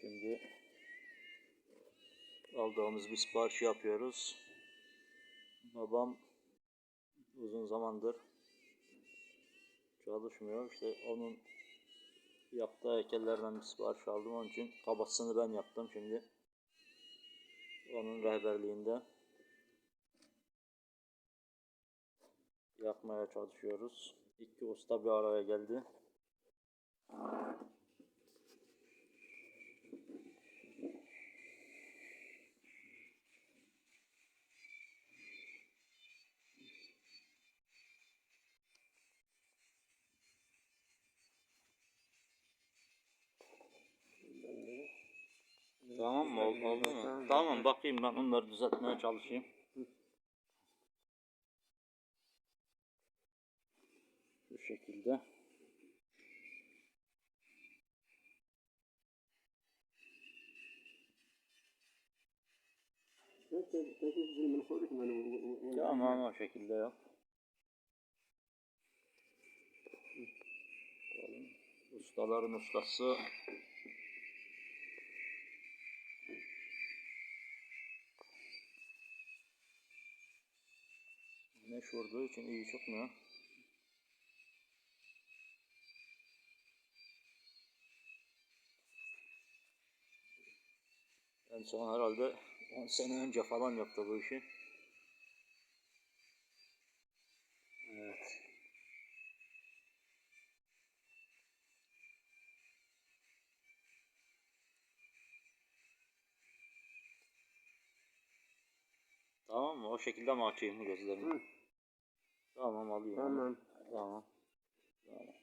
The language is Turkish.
Şimdi aldığımız bir siparişi yapıyoruz. Babam uzun zamandır çalışmıyor. İşte onun yaptığı heykellerden bir sipariş aldım. Onun için kabasını ben yaptım şimdi. Onun rehberliğinde yapmaya çalışıyoruz. İki usta bir araya geldi. Tamam mı? Oldu, oldu mu? Tamam bakayım ben onları düzeltmeye çalışayım. Bu şekilde. Tamam o şekilde yap. Ustaların ustası. Güneş vurduğu için iyi çıkmıyor. En son herhalde 10 sene önce falan yaptı bu işi. Evet. O şekilde mi açayım gözlerimi? Hı. Tamam alıyorum. Tamam. Tamam. Tamam.